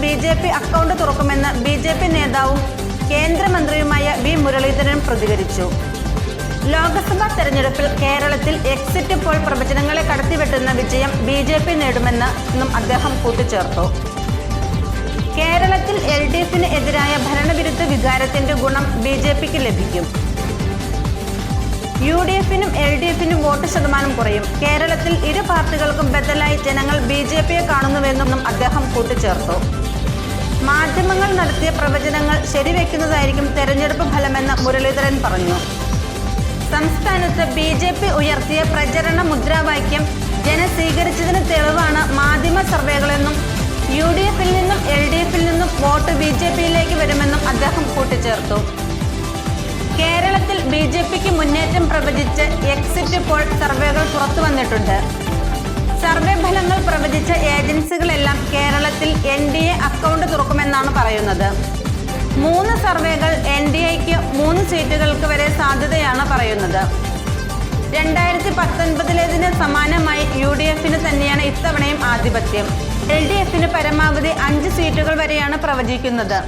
B J P account തുറക്കുമെന്ന് B J P നേതാവും കേന്ദ്രമന്ത്രിയുമായ വി മുരളീധരൻ പ്രതികരിച്ചു. ലോക്സഭാ തെരഞ്ഞെടുപ്പിൽ കേരളത്തിൽ എക്സിറ്റ് പോൾ പ്രവചനങ്ങളെ കടത്തിവെട്ടുന്ന വിജയം ബി ജെ പി നേടുമെന്ന് അദ്ദേഹം കൂട്ടിച്ചേർത്തു. കേരളത്തിൽ എൽ ഡി എഫിന് എതിരായ ഭരണവിരുദ്ധ വികാരത്തിന്റെ ഗുണം ബി ജെ പിക്ക് ലഭിക്കും. യു ഡി എഫിനും എൽ ഡി എഫിനും വോട്ട് ശതമാനം കുറയും. കേരളത്തിൽ ഇരു പാർട്ടികൾക്കും ബദലായി ജനങ്ങൾ ബി ജെ പിയെ കാണുന്നുവെന്നും അദ്ദേഹം കൂട്ടിച്ചേർത്തു. മാധ്യമങ്ങൾ നടത്തിയ പ്രവചനങ്ങൾ ശരിവെക്കുന്നതായിരിക്കും തെരഞ്ഞെടുപ്പ് ഫലമെന്ന് മുരളീധരൻ പറഞ്ഞു. സംസ്ഥാനത്ത് ബി ജെ പി ഉയർത്തിയ പ്രചരണ മുദ്രാവാക്യം ജന സ്വീകരിച്ചതിന് തെളിവാണ് മാധ്യമ സർവേകളെന്നും യു ഡി എഫിൽ നിന്നും എൽ ഡി എഫിൽ നിന്നും വോട്ട് ബി ജെ പിയിലേക്ക് വരുമെന്നും അദ്ദേഹം കൂട്ടിച്ചേർത്തു. ബി ജെ പിക്ക് മുന്നേറ്റം പ്രവചിച്ച് എക്സിറ്റ് പോൾ സർവേകൾ പുറത്തു വന്നിട്ടുണ്ട്. സർവേ ഫലങ്ങൾ പ്രവചിച്ച ഏജൻസികളെല്ലാം കേരളത്തിൽ എൻ ഡി എ അക്കൗണ്ട് തുറക്കുമെന്നാണ് പറയുന്നത്. മൂന്ന് സർവേകൾ എൻ ഡി എക്ക് മൂന്ന് സീറ്റുകൾക്ക് വരെ സാധ്യതയാണ് പറയുന്നത്. രണ്ടായിരത്തി പത്തൊൻപതിലേതിന് സമാനമായി യു ഡി എഫിന് തന്നെയാണ് ഇത്തവണയും ആധിപത്യം. എൽ ഡി എഫിന് പരമാവധി അഞ്ച് സീറ്റുകൾ വരെയാണ് പ്രവചിക്കുന്നത്.